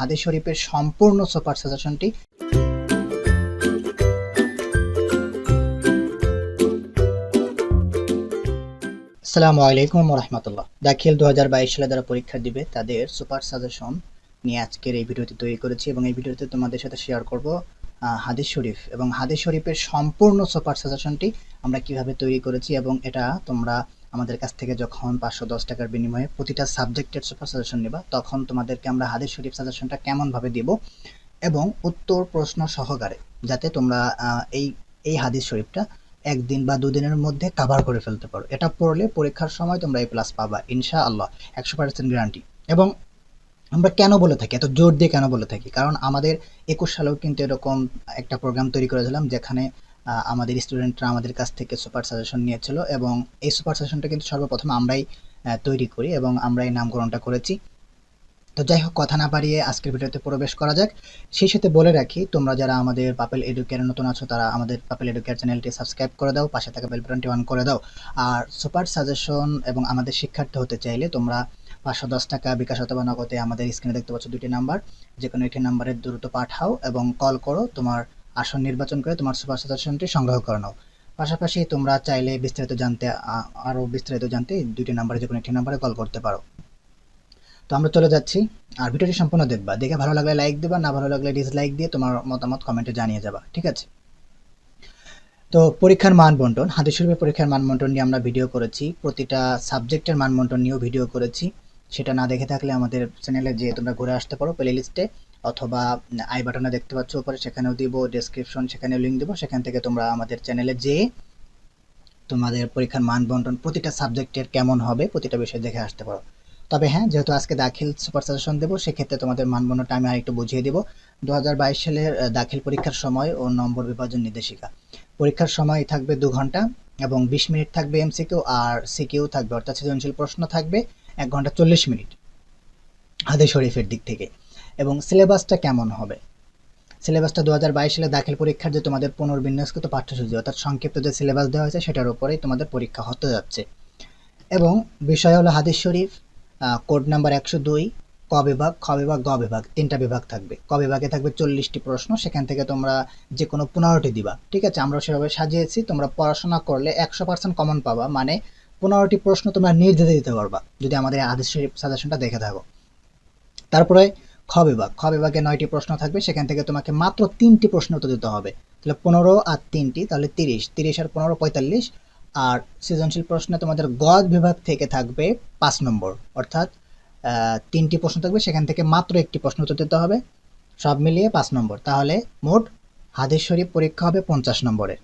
হাদিস শরীফের সম্পূর্ণ সুপার সাজেশনটি আসসালামু আলাইকুম রহমতুল্লাহ। দাখিল দু হাজার বাইশ সালে যারা পরীক্ষা দিবে, তাদের সুপার সাজেশন নিয়ে আজকের এই ভিডিওটি তৈরি করেছি এবং এই ভিডিওতে তোমাদের সাথে শেয়ার করব হাদিস শরীফ এবং হাদিস শরীফের সম্পূর্ণ সুপার সাজেশনটি আমরা কীভাবে তৈরি করেছি এবং এটা তোমরা আমাদের কাছ থেকে যখন পাঁচশো দশ টাকার বিনিময়ে প্রতিটা সাবজেক্টের সুপার সাজেশন নেবা, তখন তোমাদেরকে আমরা হাদিস শরীফ সাজেশনটা কেমনভাবে দিব এবং উত্তর, প্রশ্ন সহকারে যাতে তোমরা এই এই হাদিস শরীফটা একদিন বা দুদিনের মধ্যে কাভার করে ফেলতে পারো। এটা পড়লে পরীক্ষার সময় তোমরা এই প্লাস পাবা ইনশা আল্লাহ একশো পার্সেন্ট গ্যারান্টি এবং আমরা কেন বলে থাকি, এত জোর দিয়ে কেন বলে থাকি? কারণ আমাদের একুশ সালেও কিন্তু এরকম একটা প্রোগ্রাম তৈরি করেছিলাম যেখানে আমাদের স্টুডেন্টরা আমাদের কাছ থেকে সুপার সাজেশন নিয়েছিল এবং এই সুপার সাজেশনটা কিন্তু সর্বপ্রথম আমরাই তৈরি করি এবং আমরা এই নামকরণটা করেছি। তো যাই হোক, কথা না বাড়িয়ে আজকের ভিডিওতে প্রবেশ করা যাক। সেই সাথে বলে রাখি, তোমরা যারা আমাদের পাপেল এডুকেয়ার নতুন আছো, তারা আমাদের পাপেল এডুকেয়ার চ্যানেলটি সাবস্ক্রাইব করে দাও, পাশে থাকা বেল বাটনটি অন করে দাও। আর সুপার সাজেশন এবং আমাদের শিক্ষার্থী হতে চাইলে তোমরা পাঁচশো দশ টাকা বিকাশ অথবা নগদে আমাদের স্ক্রিনে দেখতে পাচ্ছ দুটি নাম্বার যে কোনো একটি নাম্বারে দ্রুত পাঠাও এবং কল করো। তোমার আসন নির্বাচন করে তোমার সুপার সাজেশনটি সংগ্রহ করে নাও। পাশাপাশি তোমরা চাইলে বিস্তারিত জানতে, আ- আরও বিস্তারিত জানতে দুটি নাম্বারে যে কোনো একটি নাম্বারে কল করতে পারো। তো আমরা চলে যাচ্ছি। আর ভিডিওটি সম্পূর্ণ দেখবা। দেখে ভালো লাগলে লাইক দেবা, না ভালো লাগলে ডিসলাইক দিয়ে তোমার মতামত কমেন্টে জানিয়ে যাবা, ঠিক আছে? তো পরীক্ষার মান বন্টন পরীক্ষার মান বন্টন নিয়ে আমরা ভিডিও করেছি। প্রতিটা সাবজেক্টের মান বন্টন নিয়েও ভিডিও করেছি। সেটা না দেখে থাকলে আমাদের চ্যানেলে যে তোমরা ঘুরে আসতে পারো প্লে লিস্টে অথবা আই বাটনে দেখতে পাচ্ছ উপরে, সেখানেও দিব ডেসক্রিপশন সেখানেও লিঙ্ক দেবো, সেখান থেকে তোমরা আমাদের চ্যানেলে যেয়ে তোমাদের পরীক্ষার মান বন্টন প্রতিটা সাবজেক্টের কেমন হবে, প্রতিটা বিষয় দেখে আসতে পারো। তবে হ্যাঁ যেহেতু আজকে দাখিল সুপার সাজেশন দেবো, সেক্ষেত্রে তোমাদের মানবন্নটা আমি আরেকটু বুঝিয়ে দেবো। দু সালের দাখিল পরীক্ষার সময় ও নম্বর বিভাজন নির্দেশিকা। পরীক্ষার সময় থাকবে দু ঘণ্টা এবং বিশ মিনিট থাকবে এমসিকিউ আর সিকিউ থাকবে, অর্থাৎ সৃজনশীল প্রশ্ন থাকবে এক ঘণ্টা চল্লিশ মিনিট। হাদিস শরীফের দিক থেকে। এবং সিলেবাসটা কেমন হবে? সিলেবাসটা দু হাজার বাইশ সালে দাখিল পরীক্ষার যে তোমাদের পুনর্বিন্যাসকৃত পাঠ্যসূচি, অর্থাৎ সংক্ষিপ্ত যে সিলেবাস দেওয়া হয়েছে, সেটার উপরেই তোমাদের পরীক্ষা হতে যাচ্ছে। এবং বিষয় হলো হাদিস শরীফ কোড নাম্বার একশো দুই, ক বিভাগ, খ বিভাগ, গ বিভাগ, তিনটা বিভাগ থাকবে। ক বিভাগে থাকবে চল্লিশটি প্রশ্ন, সেখান থেকে তোমরা যে কোনো পনেরোটি দিবা। ঠিক আছে? আমরা সেভাবে সাজিয়েছি, তোমরা পড়াশোনা করলে একশো পার্সেন্ট কমন পাবা মানে পনেরোটি প্রশ্ন তোমরা নির্দ্বিধায় দিতে পারবা যদি আমাদের হাদিস শরীফ সাজেশনটা দেখে থাকো। তারপরে খ বিভাগ খ বিভাগে নয়টি প্রশ্ন থাকবে, সেখান থেকে তোমাকে মাত্র তিনটি প্রশ্ন উত্তর দিতে হবে। তাহলে পনেরো আর তিনটি, তাহলে তিরিশ। তিরিশ আর পনেরো, পঁয়তাল্লিশ। আর সৃজনশীল প্রশ্নে তোমাদের গদ বিভাগ থেকে থাকবে পাঁচ নম্বর। অর্থাৎ তিনটি প্রশ্ন থাকবে, সেখান থেকে মাত্র একটি প্রশ্ন উত্তর দিতে হবে। সব মিলিয়ে পাঁচ নম্বর। তাহলে মোট হাদিস শরীফ পরীক্ষা হবে পঞ্চাশ নম্বরের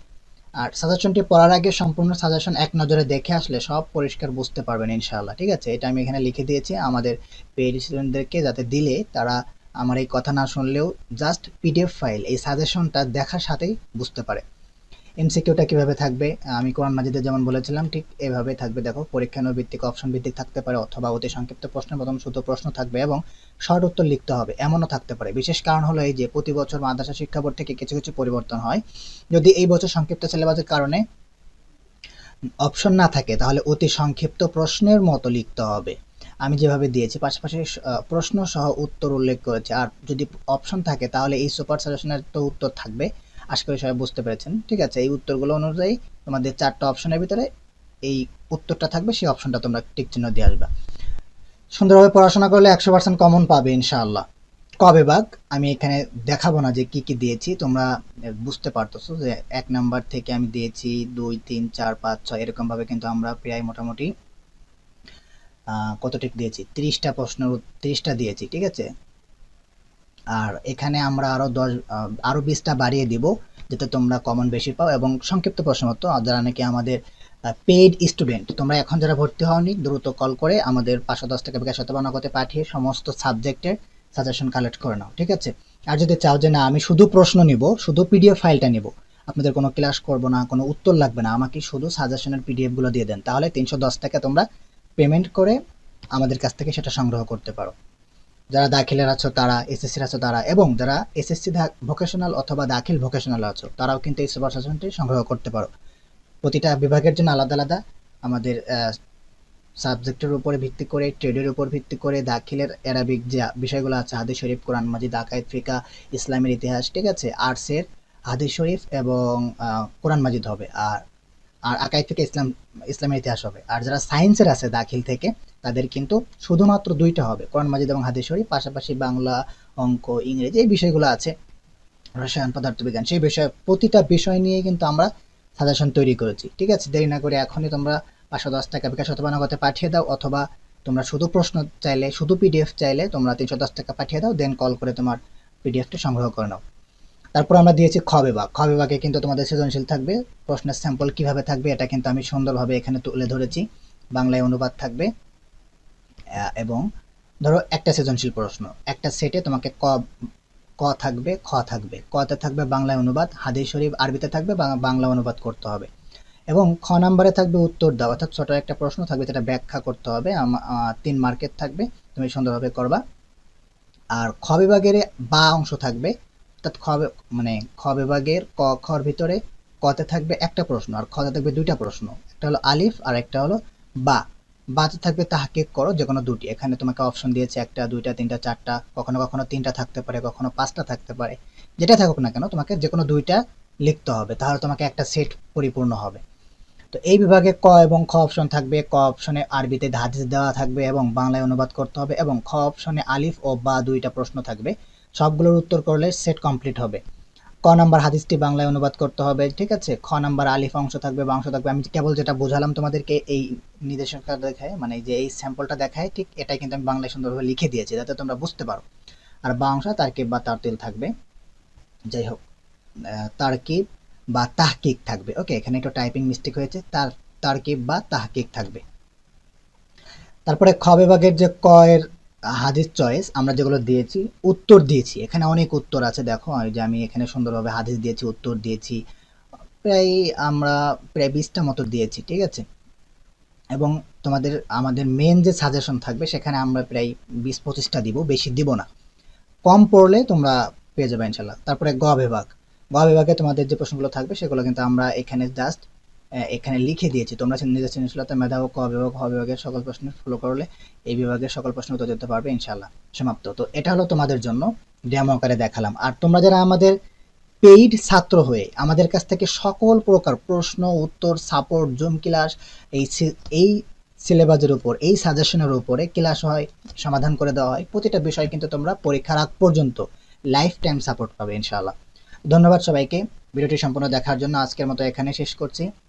আর সাজেশনটি পড়ার আগে সম্পূর্ণ সাজেশন এক নজরে দেখে আসলে সব পরিষ্কার বুঝতে পারবেন ইনশাআল্লাহ, ঠিক আছে? এটা আমি এখানে লিখে দিয়েছি। আমাদের পেইড স্টুডেন্টদেরকে যাতে দিলে তারা আমার এই কথা না শুনলেও জাস্ট পিডিএফ ফাইল এই সাজেশনটা দেখার সাথেই বুঝতে পারে। এমসিকিউটা কীভাবে থাকবে? আমি কোরআন মাজিদে যেমন বলেছিলাম, ঠিক এভাবে থাকবে। দেখো, পরীক্ষা ভিত্তিক অপশন ভিত্তিক থাকতে পারে, অথবা অতি সংক্ষিপ্ত প্রশ্ন, প্রথম শুধু প্রশ্ন থাকবে এবং শর্ট উত্তর লিখতে হবে, এমনও থাকতে পারে। বিশেষ কারণ হলো এই যে, প্রতি বছর মাদ্রাসা শিক্ষা বোর্ড থেকে কিছু কিছু পরিবর্তন হয়। যদি এই বছর সংক্ষিপ্ত সিলেবাসের কারণে অপশন না থাকে, তাহলে অতি সংক্ষিপ্ত প্রশ্নের মতো লিখতে হবে। আমি যেভাবে দিয়েছি, পাশাপাশি প্রশ্ন সহ উত্তর উল্লেখ করেছি। আর যদি অপশন থাকে, তাহলে এই সুপার সাজেশনের তো উত্তর থাকবে। আশা করি সবাই বুঝতে পেরেছেন। ঠিক আছে, এই উত্তরগুলো অনুযায়ী তোমাদের চারটা অপশনের ভিতরে এই উত্তরটা থাকবে, সেই অপশনটা তোমরা টিক চিহ্ন দিয়ে আসবা। সুন্দরভাবে পড়াশোনা করলে একশো পার্সেন্ট কমন পাবে ইনশাআল্লাহ। ক বিভাগ আমি এখানে দেখাবো না যে কি কি দিয়েছি, তোমরা বুঝতে পারতেছো যে এক নাম্বার থেকে আমি দিয়েছি দুই, তিন, চার, পাঁচ, ছয় এরকম ভাবে কিন্তু আমরা প্রায় মোটামুটি কতটুক দিয়েছি? তিরিশটা প্রশ্নের তিরিশটা দিয়েছি, ঠিক আছে? আর এখানে আমরা আরও দশ আহ, আরও বিশটা বাড়িয়ে দিব যাতে তোমরা কমন বেশি পাও এবং সংক্ষিপ্ত প্রশ্ন মতো যারা নাকি আমাদের পেইড স্টুডেন্ট তোমরা এখন যারা ভর্তি হওনি দ্রুত কল করে আমাদের পাঁচশো দশ টাকা বিকাশ অথবা নগদে পাঠিয়ে সমস্ত সাবজেক্টের সাজেশন কালেক্ট করে নাও ঠিক আছে? আর যদি চাও যে না আমি শুধু প্রশ্ন নিব শুধু পিডিএফ ফাইলটা নিব আপনাদের কোনো ক্লাস করব না কোনো উত্তর লাগবে না আমাকে শুধু সাজেশনের পিডিএফগুলো দিয়ে দেন তাহলে তিনশো দশ টাকা তোমরা পেমেন্ট করে আমাদের কাছ থেকে সেটা সংগ্রহ করতে পারো। যারা দাখিলের আছো, তারা এসএসসির আছো, তারা এবং যারা এসএসসি ভোকেশনাল অথবা দাখিল ভোকেশনাল আছো, তারাও কিন্তু এই সুপার সাজেশনটি সংগ্রহ করতে পারো। প্রতিটা বিভাগের জন্য আলাদা আলাদা আমাদের সাবজেক্টের উপরে ভিত্তি করে ট্রেডের উপর ভিত্তি করে দাখিলের অ্যারাবিক যে বিষয়গুলো আছে, হাদিস শরীফ, কোরআন মাজিদ, আকাইদ, ফিকা, ইসলামের ইতিহাস, ঠিক আছে? আর্টসের হাদিস শরীফ এবং কোরআন মাজিদ হবে, আর আর আকাইদ থেকে ইসলাম, ইসলামের ইতিহাস হবে। আর যারা সায়েন্সের আছে দাখিল থেকে তাদের কিন্তু শুধুমাত্র দুইটা হবে। কোরআন মাজিদ এবং হাদিস শরীফ, পাশাপাশি বাংলা, অঙ্ক, ইংরেজি এই বিষয়গুলো আছে। রসায়ন পদার্থবিজ্ঞান সেই বিষয়ে প্রতিটা বিষয় নিয়ে কিন্তু আমরা সাজেশন তৈরি করেছি। ঠিক আছে? দেরি না করে এখনই তোমরা পাঁচশো দশ টাকা বিকাশ অথবা নগদে পাঠিয়ে দাও অথবা তোমরা শুধু প্রশ্ন চাইলে, শুধু পিডিএফ চাইলে তোমরা তিনশো দশ টাকা পাঠিয়ে দাও দেন কল করে তোমার পিডিএফটা সংগ্রহ করে নাও। তারপর আমরা দিয়েছি খ বিভাগ। কিন্তু তোমাদের সৃজনশীল থাকবে, প্রশ্নের স্যাম্পল কীভাবে থাকবে এটা কিন্তু আমি সুন্দরভাবে এখানে তুলে ধরেছি। বাংলায় অনুবাদ থাকবে। এবং ধরো একটা সৃজনশীল প্রশ্ন। একটা সেটে তোমাকে ক ক থাকবে, খ থাকবে। কতে থাকবে বাংলায় অনুবাদ, হাদিস শরীফ, আরবিতে থাকবে বাংলা অনুবাদ করতে হবে। এবং খ নাম্বারে থাকবে উত্তর দাও অর্থাৎ ছোট একটা প্রশ্ন থাকবে যেটা ব্যাখ্যা করতে হবে তিন মার্কের থাকবে, তুমি সুন্দরভাবে করবা। আর খ বিভাগের বা অংশ থাকবে, অর্থাৎ খ মানে খ বিভাগের ক খর ভিতরে কতে থাকবে একটা প্রশ্ন, আর খতে থাকবে দুইটা প্রশ্ন। একটা হলো আলিফ আর একটা হলো বা। বাতে থাকবে তাহাকিক করো, যে কোনো দুটি। এখানে তোমাকে অপশন দিয়েছে একটা, দুইটা, তিনটা, চারটা, কখনো কখনো তিনটা থাকতে পারে, কখনো পাঁচটা থাকতে পারে। যেটা থাকুক না কেন, তোমাকে যে কোনো দুইটা লিখতে হবে, তাহলে তোমাকে একটা সেট পরিপূর্ণ হবে। তো এই বিভাগে ক এবং খ অপশন থাকবে। ক অপশনে আরবিতে হাদিস দেওয়া থাকবে এবং বাংলায় অনুবাদ করতে হবে এবং খ অপশনে আলিফ ও বা দুইটা প্রশ্ন থাকবে। সবগুলোর উত্তর করলে সেট কমপ্লিট হবে। ক নাম্বার হাদিসটি বাংলায় অনুবাদ করতে হবে, ঠিক আছে? খ নাম্বার আলিফ অংশ থাকবে বা অংশ থাকবে। আমি কেবল যেটা বোঝালাম তোমাদেরকে এই নির্দেশনটা দেখায় মানে যে এই স্যাম্পলটা দেখায়, ঠিক এটাই কিন্তু আমি বাংলায় সুন্দরভাবে লিখে দিয়েছি যাতে তোমরা বুঝতে পারো। আর বা অংশ তারকিব বা তারতিল থাকবে। যাই হোক তারকিব বা তাহকিক থাকবে। ওকে, এখানে একটু টাইপিং মিস্টেক হয়েছে। তার তারকিব বা তাহকিক থাকবে। তারপরে খ বিভাগের যে ক এর হাদিস চয়েস আমরা যেগুলো দিয়েছি, উত্তর দিয়েছি। এখানে অনেক উত্তর আছে, দেখো যে আমি এখানে সুন্দরভাবে হাদিস দিয়েছি, উত্তর দিয়েছি। প্রায় আমরা প্রায় বিশটা মতো দিয়েছি, ঠিক আছে? এবং তোমাদের, আমাদের মেন যে সাজেশন থাকবে, সেখানে আমরা প্রায় বিশ, পঁচিশটা দিব, বেশি দিব না। কম পড়লে তোমরা পেয়ে যাবে ইনশাল্লাহ তারপরে গ বিভাগ। গ বিভাগে তোমাদের যে প্রশ্নগুলো থাকবে, সেগুলো কিন্তু আমরা এখানে জাস্ট এখানে লিখে দিয়েছি। তোমরা নিজের সৃজনশীলতা মেধা ও ক বিভাগ হ বিভাগের সকল প্রশ্ন ফলো করলে এই বিভাগের সকল প্রশ্ন উত্তর দিতে পারবে ইনশাল্লাহ সমাপ্ত। তো এটা হলো তোমাদের জন্য ডেমো আকারে দেখালাম। আর তোমরা যারা আমাদের পেইড ছাত্র হয়ে আমাদের কাছ থেকে সকল প্রকার প্রশ্ন, উত্তর সাপোর্ট জুম ক্লাস এই এই সিলেবাসের উপর, এই সাজেশনের উপরে ক্লাস হয়, সমাধান করে দেওয়া হয়, প্রতিটা বিষয় কিন্তু তোমরা পরীক্ষার আগ পর্যন্ত লাইফ টাইম সাপোর্ট পাবে, ইনশাআল্লাহ। ধন্যবাদ সবাইকে। ভিডিওটি সম্পূর্ণ দেখার জন্য আজকের মতো এখানে শেষ করছি।